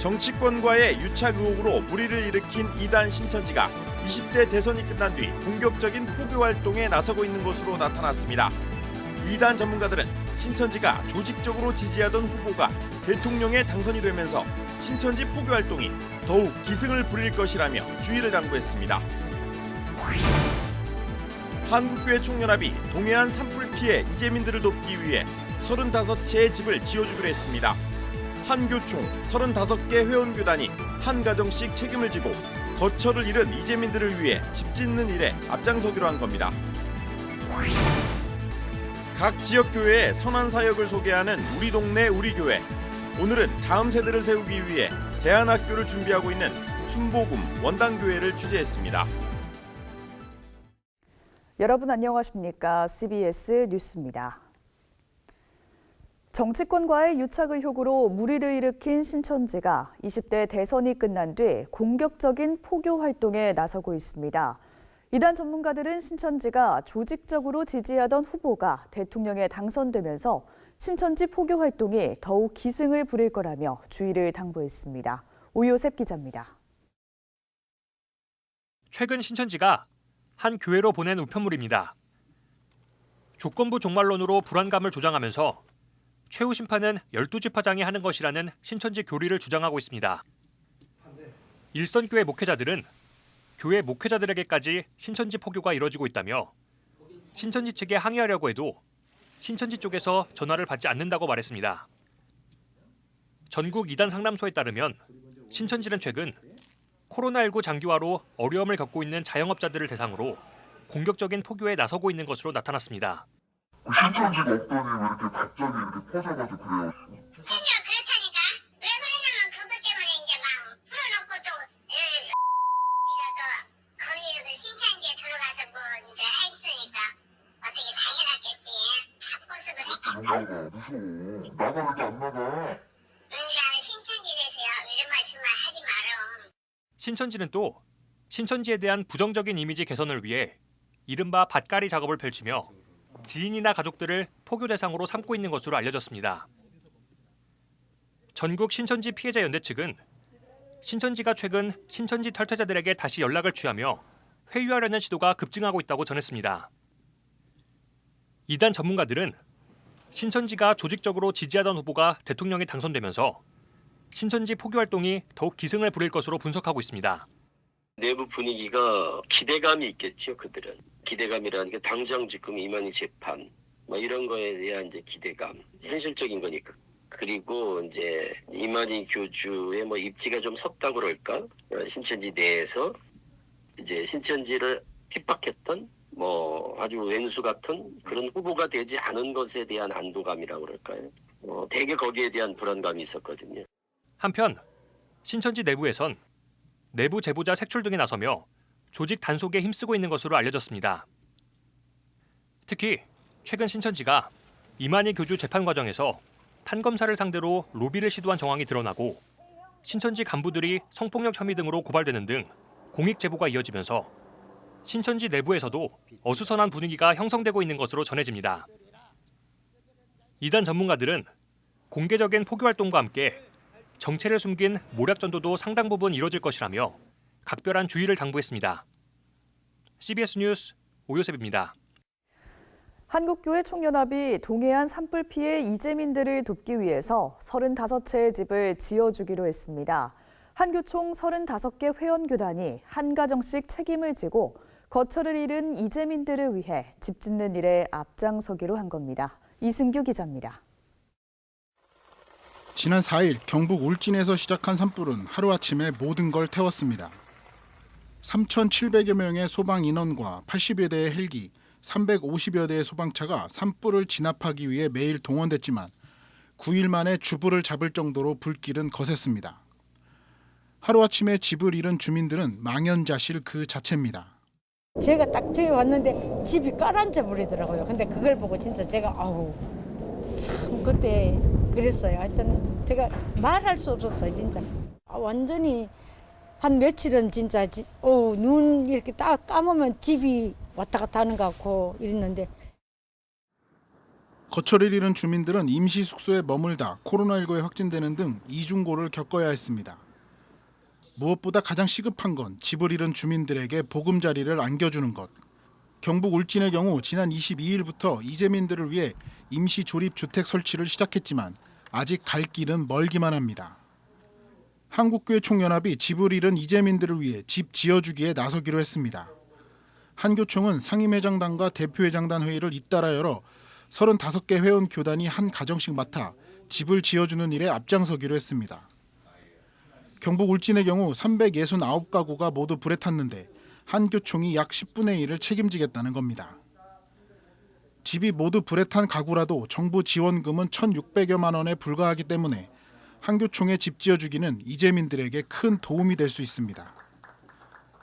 정치권과의 유착 의혹으로 물의를 일으킨 이단 신천지가 20대 대선이 끝난 뒤 본격적인 포교 활동에 나서고 있는 것으로 나타났습니다. 이단 전문가들은 신천지가 조직적으로 지지하던 후보가 대통령에 당선이 되면서 신천지 포교 활동이 더욱 기승을 부릴 것이라며 주의를 당부했습니다. 한국교회 총연합이 동해안 산불 피해 이재민들을 돕기 위해 35채의 집을 지어주기로 했습니다. 한 교총 35개 회원교단이 한 가정씩 책임을 지고 거처를 잃은 이재민들을 위해 집 짓는 일에 앞장서기로 한 겁니다. 각 지역 교회의 선한 사역을 소개하는 우리 동네 우리 교회. 오늘은 다음 세대를 세우기 위해 대안학교를 준비하고 있는 순복음 원당교회를 취재했습니다. 여러분 안녕하십니까? CBS 뉴스입니다. 정치권과의 유착 의혹으로 물의를 일으킨 신천지가 20대 대선이 끝난 뒤 공격적인 포교 활동에 나서고 있습니다. 이단 전문가들은 신천지가 조직적으로 지지하던 후보가 대통령에 당선되면서 신천지 포교 활동이 더욱 기승을 부릴 거라며 주의를 당부했습니다. 오요셉 기자입니다. 최근 신천지가 한 교회로 보낸 우편물입니다. 조건부 종말론으로 불안감을 조장하면서 최후 심판은 12지파장이 하는 것이라는 신천지 교리를 주장하고 있습니다. 일선교회 목회자들은 교회 목회자들에게까지 신천지 포교가 이뤄지고 있다며 신천지 측에 항의하려고 해도 신천지 쪽에서 전화를 받지 않는다고 말했습니다. 전국 이단 상담소에 따르면 신천지는 최근 코로나19 장기화로 어려움을 겪고 있는 자영업자들을 대상으로 공격적인 포교에 나서고 있는 것으로 나타났습니다. 신천지가 없더니 왜 이렇게 갑자기 이렇게 퍼져가지고 그래요. 전혀 그렇다니까 왜 그러냐면 그것 때문에 이제 막 풀어놓고 또 에, 우리가 또 거기 그 신천지에 들어가서 뭐 이제 했으니까 어떻게 당연하겠지 모습을 뭐냐고 무서워. 나가는데 안 나가. 응시하는 신천지 대세요 이런 말씀만 하지 마라 신천지는 또 신천지에 대한 부정적인 이미지 개선을 위해 이른바 밭가리 작업을 펼치며 지인이나 가족들을 포교 대상으로 삼고 있는 것으로 알려졌습니다. 전국 신천지 피해자 연대 측은 신천지가 최근 신천지 탈퇴자들에게 다시 연락을 취하며 회유하려는 시도가 급증하고 있다고 전했습니다. 이단 전문가들은 신천지가 조직적으로 지지하던 후보가 대통령에 당선되면서 신천지 포교 활동이 더욱 기승을 부릴 것으로 분석하고 있습니다. 내부 분위기가 기대감이 있겠죠 그들은 기대감이라는 게 당장 지금 이만희 재판 뭐 이런 거에 대한 이제 기대감 현실적인 거니까 그리고 이제 이만희 교주의 뭐 입지가 좀 섰다 그럴까 어, 신천지 내에서 이제 신천지를 핍박했던 뭐 아주 왼수 같은 그런 후보가 되지 않은 것에 대한 안도감이라고 그럴까요? 어, 되게 거기에 대한 불안감이 있었거든요. 한편 신천지 내부에선 내부 제보자 색출 등에 나서며 조직 단속에 힘쓰고 있는 것으로 알려졌습니다. 특히 최근 신천지가 이만희 교주 재판 과정에서 판검사를 상대로 로비를 시도한 정황이 드러나고 신천지 간부들이 성폭력 혐의 등으로 고발되는 등 공익 제보가 이어지면서 신천지 내부에서도 어수선한 분위기가 형성되고 있는 것으로 전해집니다. 이단 전문가들은 공개적인 포교 활동과 함께 정체를 숨긴 모략 전도도 상당 부분 이뤄질 것이라며 각별한 주의를 당부했습니다. CBS 뉴스 오요셉입니다. 한국교회 총연합이 동해안 산불 피해 이재민들을 돕기 위해서 35채의 집을 지어주기로 했습니다. 한교총 35개 회원교단이 한 가정씩 책임을 지고 거처를 잃은 이재민들을 위해 집 짓는 일에 앞장서기로 한 겁니다. 이승규 기자입니다. 지난 4일 경북 울진에서 시작한 산불은 하루아침에 모든 걸 태웠습니다. 3,700여 명의 소방 인원과 80여 대의 헬기, 350여 대의 소방차가 산불을 진압하기 위해 매일 동원됐지만 9일 만에 주부를 잡을 정도로 불길은 거셌습니다. 하루아침에 집을 잃은 주민들은 망연자실 그 자체입니다. 제가 딱 저기 왔는데 집이 깔아앉아 버리더라고요. 근데 그걸 보고 진짜 제가 아우 참 그때 그랬어요. 하여튼 제가 말할 수 없었어요, 진짜. 아, 완전히 한 며칠은 진짜 지- 어우, 눈 이렇게 딱 감으면 집이 왔다 갔다 하는 것 같고 이랬는데 거처를 잃은 주민들은 임시 숙소에 머물다 코로나19에 확진되는 등 이중고를 겪어야 했습니다. 무엇보다 가장 시급한 건 집을 잃은 주민들에게 보금자리를 안겨주는 것. 경북 울진의 경우 지난 22일부터 이재민들을 위해 임시 조립 주택 설치를 시작했지만 아직 갈 길은 멀기만 합니다. 한국교회 총연합이 집을 잃은 이재민들을 위해 집 지어주기에 나서기로 했습니다. 한교총은 상임회장단과 대표회장단 회의를 잇따라 열어 35개 회원 교단이 한 가정씩 맡아 집을 지어주는 일에 앞장서기로 했습니다. 경북 울진의 경우 369가구가 모두 불에 탔는데 한교총이 약 10분의 1을 책임지겠다는 겁니다. 집이 모두 불에 탄 가구라도 정부 지원금은 1,600여만 원에 불과하기 때문에 한교총의 집 지어주기는 이재민들에게 큰 도움이 될 수 있습니다.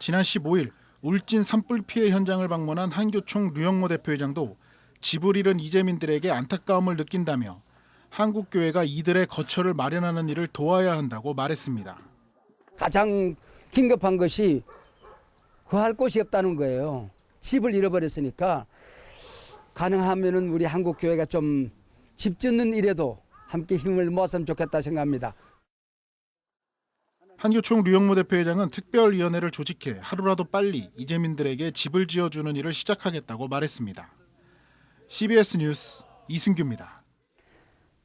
지난 15일 울진 산불 피해 현장을 방문한 한교총 류영모 대표회장도 집을 잃은 이재민들에게 안타까움을 느낀다며 한국교회가 이들의 거처를 마련하는 일을 도와야 한다고 말했습니다. 가장 긴급한 것이 구할 곳이 없다는 거예요. 집을 잃어버렸으니까 가능하면은 우리 한국 교회가 좀 집 짓는 일에도 함께 힘을 모았으면 좋겠다 생각합니다. 한교총 류영모 대표회장은 특별위원회를 조직해 하루라도 빨리 이재민들에게 집을 지어주는 일을 시작하겠다고 말했습니다. CBS 뉴스 이승규입니다.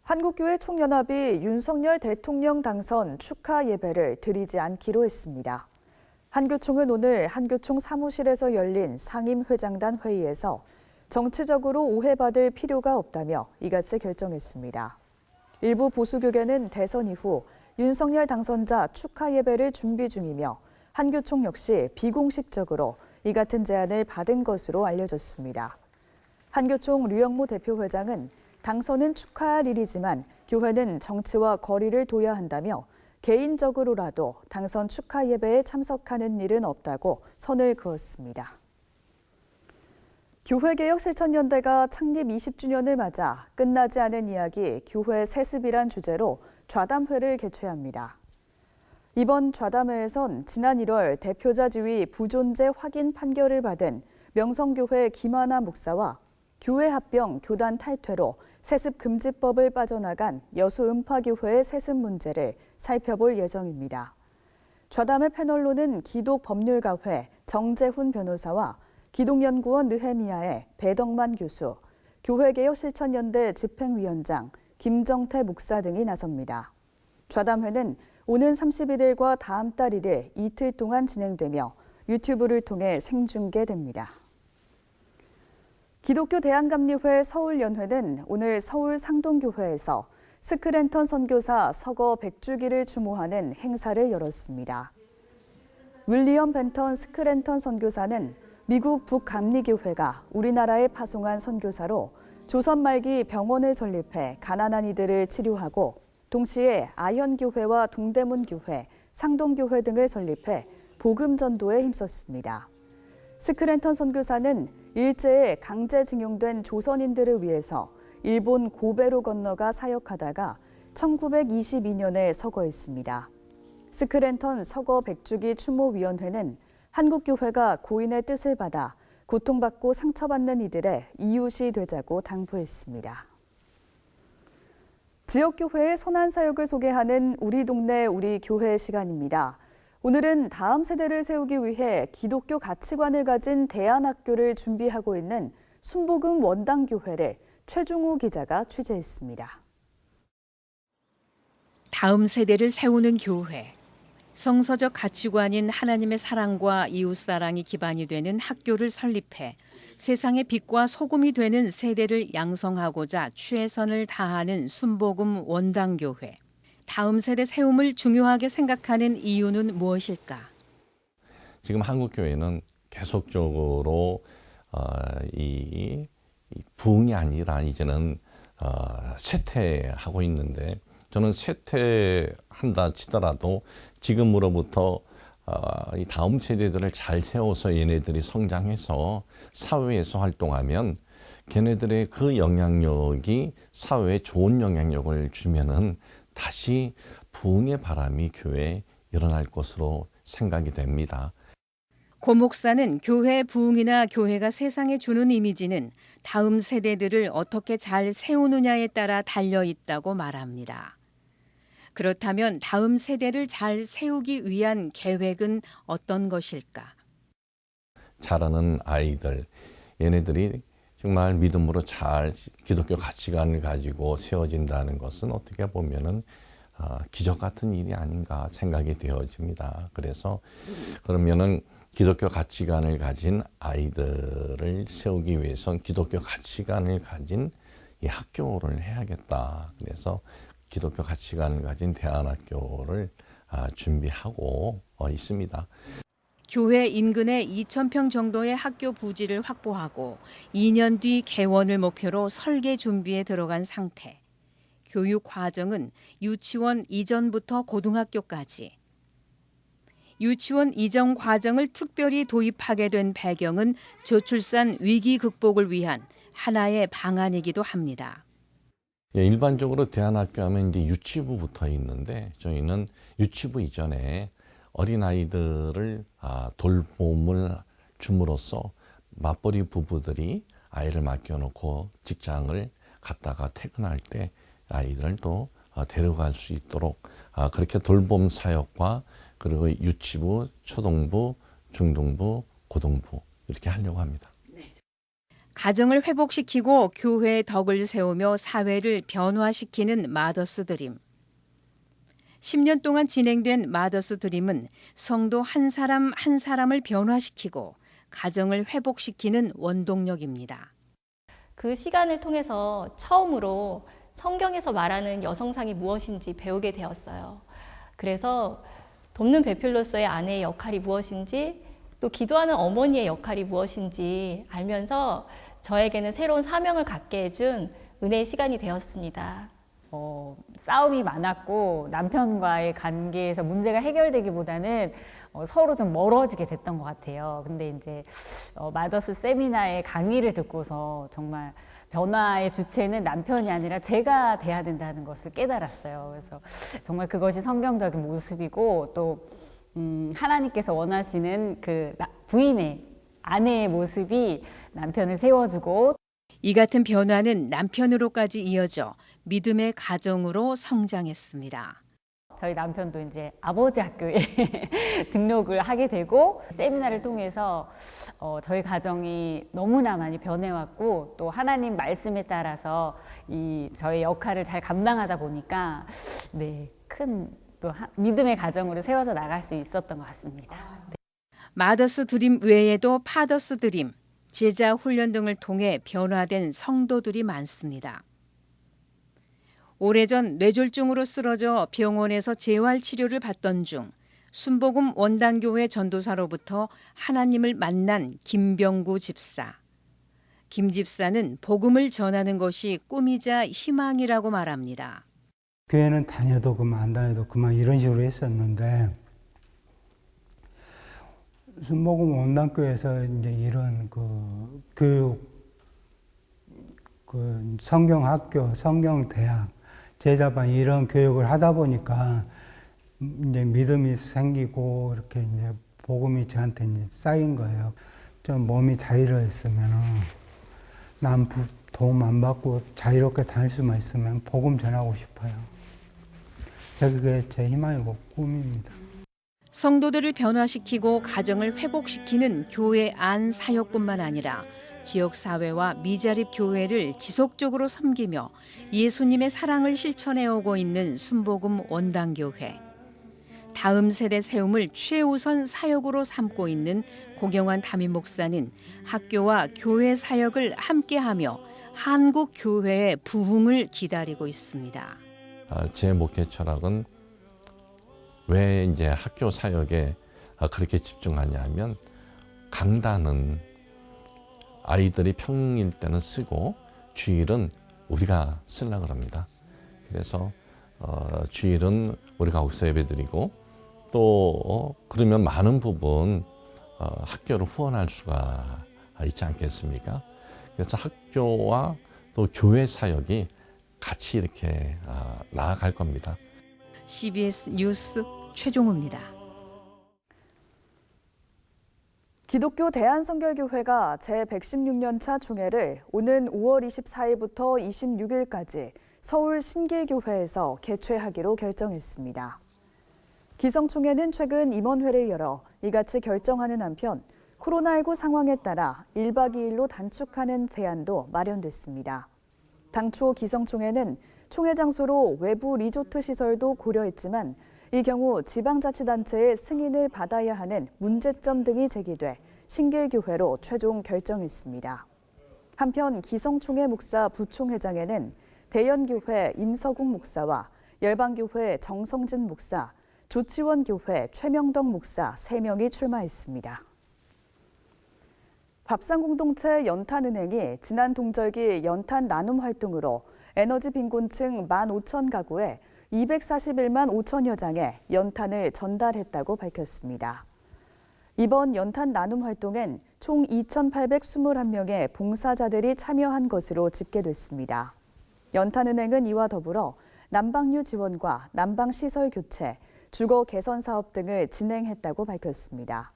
한국교회 총연합이 윤석열 대통령 당선 축하 예배를 드리지 않기로 했습니다. 한교총은 오늘 한교총 사무실에서 열린 상임회장단 회의에서 정치적으로 오해받을 필요가 없다며 이같이 결정했습니다. 일부 보수교계는 대선 이후 윤석열 당선자 축하 예배를 준비 중이며 한교총 역시 비공식적으로 이 같은 제안을 받은 것으로 알려졌습니다. 한교총 류영모 대표 회장은 당선은 축하할 일이지만 교회는 정치와 거리를 둬야 한다며 개인적으로라도 당선 축하 예배에 참석하는 일은 없다고 선을 그었습니다. 교회개혁 실천연대가 창립 20주년을 맞아 끝나지 않은 이야기 교회 세습이란 주제로 좌담회를 개최합니다. 이번 좌담회에선 지난 1월 대표자 지위 부존재 확인 판결을 받은 명성교회 김하나 목사와 교회 합병 교단 탈퇴로 세습 금지법을 빠져나간 여수 음파교회의 세습 문제를 살펴볼 예정입니다. 좌담회 패널로는 기독법률가회 정재훈 변호사와 기독연구원 느헤미야의 배덕만 교수, 교회개혁실천연대 집행위원장 김정태 목사 등이 나섭니다. 좌담회는 오는 31일과 다음 달 1일 이틀 동안 진행되며 유튜브를 통해 생중계됩니다. 기독교 대한감리회 서울연회는 오늘 서울 상동교회에서 스크랜턴 선교사 서거 100주기를 추모하는 행사를 열었습니다. 윌리엄 벤턴 스크랜턴 선교사는 미국 북감리교회가 우리나라에 파송한 선교사로 조선 말기 병원을 설립해 가난한 이들을 치료하고 동시에 아현교회와 동대문교회, 상동교회 등을 설립해 복음 전도에 힘썼습니다. 스크랜턴 선교사는 일제에 강제징용된 조선인들을 위해서 일본 고베로 건너가 사역하다가 1922년에 서거했습니다. 스크랜턴 서거 백주기 추모위원회는 한국교회가 고인의 뜻을 받아 고통받고 상처받는 이들의 이웃이 되자고 당부했습니다. 지역교회의 선한 사역을 소개하는 우리 동네 우리 교회 시간입니다. 오늘은 다음 세대를 세우기 위해 기독교 가치관을 가진 대안학교를 준비하고 있는 순복음 원당교회를 최중우 기자가 취재했습니다. 다음 세대를 세우는 교회. 성서적 가치관인 하나님의 사랑과 이웃 사랑이 기반이 되는 학교를 설립해 세상의 빛과 소금이 되는 세대를 양성하고자 최선을 다하는 순복음 원당교회. 다음 세대 세움을 중요하게 생각하는 이유는 무엇일까? 지금 한국 교회는 계속적으로 어, 이, 이 부흥이 아니라 이제는 어, 쇠퇴하고 있는데 저는 쇠퇴한다 치더라도 지금으로부터 어, 이 다음 세대들을 잘 세워서 얘네들이 성장해서 사회에서 활동하면 걔네들의 그 영향력이 사회에 좋은 영향력을 주면은 다시 부흥의 바람이 교회에 일어날 것으로 생각이 됩니다. 고 목사는 교회 부흥이나 교회가 세상에 주는 이미지는 다음 세대들을 어떻게 잘 세우느냐에 따라 달려 있다고 말합니다. 그렇다면 다음 세대를 잘 세우기 위한 계획은 어떤 것일까? 자라는 아이들 얘네들이 정말 믿음으로 잘 기독교 가치관을 가지고 세워진다는 것은 어떻게 보면은 아, 기적 같은 일이 아닌가 생각이 되어집니다. 그래서 그러면은 기독교 가치관을 가진 아이들을 세우기 위해선 기독교 가치관을 가진 이 학교를 해야겠다. 그래서 기독교 가치관을 가진 대안학교를 아, 준비하고 어, 있습니다. 교회 인근에 2,000평 정도의 학교 부지를 확보하고 2년 뒤 개원을 목표로 설계 준비에 들어간 상태. 교육 과정은 유치원 이전부터 고등학교까지. 유치원 이전 과정을 특별히 도입하게 된 배경은 저출산 위기 극복을 위한 하나의 방안이기도 합니다. 예, 일반적으로 대안학교 하면 이제 유치부부터 있는데 저희는 유치부 이전에 어린아이들을 아, 돌봄을 줌으로써 맞벌이 부부들이 아이를 맡겨놓고 직장을 갔다가 퇴근할 때 아이들을 또 아, 데려갈 수 있도록 아, 그렇게 돌봄 사역과 그리고 유치부, 초등부, 중등부, 고등부 이렇게 하려고 합니다. 가정을 회복시키고 교회의 덕을 세우며 사회를 변화시키는 마더스 드림. 10년 동안 진행된 마더스 드림은 성도 한 사람 한 사람을 변화시키고 가정을 회복시키는 원동력입니다. 그 시간을 통해서 처음으로 성경에서 말하는 여성상이 무엇인지 배우게 되었어요. 그래서 돕는 배필로서의 아내의 역할이 무엇인지 또 기도하는 어머니의 역할이 무엇인지 알면서 저에게는 새로운 사명을 갖게 해준 은혜의 시간이 되었습니다. 어, 싸움이 많았고 남편과의 관계에서 문제가 해결되기보다는 어, 서로 좀 멀어지게 됐던 것 같아요. 근데 이제 어, 마더스 세미나의 강의를 듣고서 정말 변화의 주체는 남편이 아니라 제가 돼야 된다는 것을 깨달았어요. 그래서 정말 그것이 성경적인 모습이고 또 음, 하나님께서 원하시는 그 나- 부인의 아내의 모습이 남편을 세워주고 이 같은 변화는 남편으로까지 이어져 믿음의 가정으로 성장했습니다. 저희 남편도 이제 아버지 학교에 등록을 하게 되고 세미나를 통해서 어, 저희 가정이 너무나 많이 변해왔고 또 하나님 말씀에 따라서 이 저의 역할을 잘 감당하다 보니까 네큰또 믿음의 가정으로 세워져 나갈 수 있었던 것 같습니다. 마더스 드림 외에도 파더스 드림, 제자 훈련 등을 통해 변화된 성도들이 많습니다. 오래전 뇌졸중으로 쓰러져 병원에서 재활 치료를 받던 중 순복음 원당교회 전도사로부터 하나님을 만난 김병구 집사. 김 집사는 복음을 전하는 것이 꿈이자 희망이라고 말합니다. 교회는 다녀도 그만 안 다녀도 그만 이런 식으로 했었는데 순복음 원당교에서 이제 이런 그 교육 그 성경 학교, 성경 대학, 제자반 이런 교육을 하다 보니까 이제 믿음이 생기고 이렇게 이제 복음이 저한테 이제 쌓인 거예요. 좀 몸이 자유로웠으면은 남 부- 도움 안 받고 자유롭게 다닐 수만 있으면 복음 전하고 싶어요. 그게 제 희망이고 꿈입니다. 성도들을 변화시키고 가정을 회복시키는 교회 안 사역뿐만 아니라 지역 사회와 미자립 교회를 지속적으로 섬기며 예수님의 사랑을 실천해 오고 있는 순복음 원당 교회. 다음 세대 세움을 최우선 사역으로 삼고 있는 고경환 담임 목사는 학교와 교회 사역을 함께하며 한국 교회의 부흥을 기다리고 있습니다. 아, 제 목회 철학은 왜 이제 학교 사역에 아, 그렇게 집중하냐면 강단은 아이들이 평일 때는 쓰고 주일은 우리가 쓰려고 합니다. 그래서 어, 주일은 우리가 거기서 예배드리고 또 어, 그러면 많은 부분 어, 학교를 후원할 수가 있지 않겠습니까? 그래서 학교와 또 교회 사역이 같이 이렇게 아, 나아갈 겁니다. CBS 뉴스 최종우입니다. 기독교 대한성결교회가 제116년차 총회를 오는 5월 24일부터 26일까지 서울 신길교회에서 개최하기로 결정했습니다. 기성총회는 최근 임원회를 열어 이같이 결정하는 한편 코로나19 상황에 따라 1박 2일로 단축하는 대안도 마련됐습니다. 당초 기성총회는 총회 장소로 외부 리조트 시설도 고려했지만 이 경우 지방자치단체의 승인을 받아야 하는 문제점 등이 제기돼 신길교회로 최종 결정했습니다. 한편 기성총회 목사 부총회장에는 대연교회 임서국 목사와 열방교회 정성진 목사, 조치원 교회 최명덕 목사 3명이 출마했습니다. 밥상 공동체 연탄은행이 지난 동절기 연탄 나눔 활동으로 에너지 빈곤층 15,000 가구에 241만 5천여 장의 연탄을 전달했다고 밝혔습니다. 이번 연탄 나눔 활동엔 총 2,821명의 봉사자들이 참여한 것으로 집계됐습니다. 연탄은행은 이와 더불어 난방유 지원과 난방시설 교체, 주거 개선 사업 등을 진행했다고 밝혔습니다.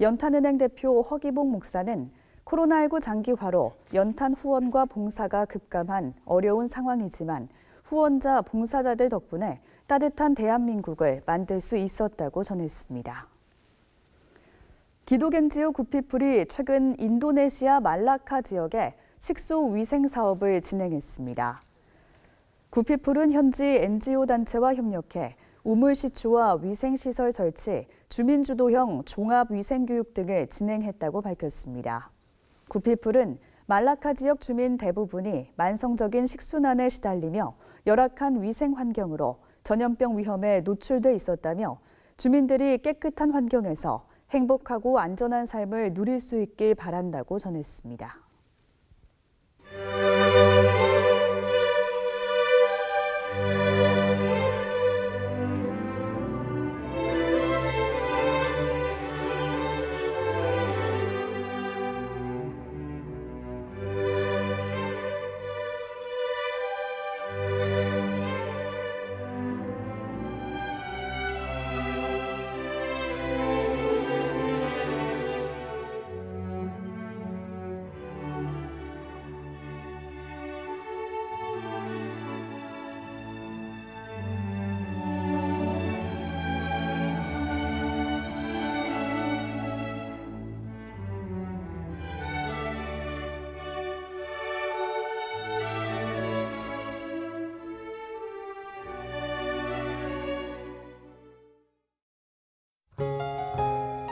연탄은행 대표 허기봉 목사는 코로나19 장기화로 연탄 후원과 봉사가 급감한 어려운 상황이지만 후원자, 봉사자들 덕분에 따뜻한 대한민국을 만들 수 있었다고 전했습니다. 기도겐지오 구피풀이 최근 인도네시아 말라카 지역에 식수 위생 사업을 진행했습니다. 구피풀은 현지 NGO 단체와 협력해 우물 시추와 위생 시설 설치, 주민주도형 종합 위생 교육 등을 진행했다고 밝혔습니다. 구피풀은 말라카 지역 주민 대부분이 만성적인 식순환에 시달리며 열악한 위생 환경으로 전염병 위험에 노출돼 있었다며 주민들이 깨끗한 환경에서 행복하고 안전한 삶을 누릴 수 있길 바란다고 전했습니다.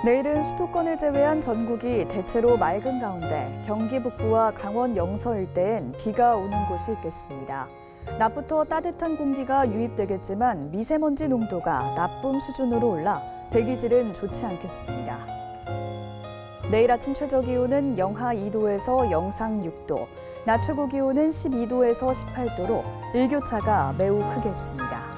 내일은 수도권을 제외한 전국이 대체로 맑은 가운데 경기 북부와 강원 영서 일대엔 비가 오는 곳이 있겠습니다. 낮부터 따뜻한 공기가 유입되겠지만 미세먼지 농도가 나쁨 수준으로 올라 대기질은 좋지 않겠습니다. 내일 아침 최저 기온은 영하 2도에서 영상 6도, 낮 최고 기온은 12도에서 18도로 일교차가 매우 크겠습니다.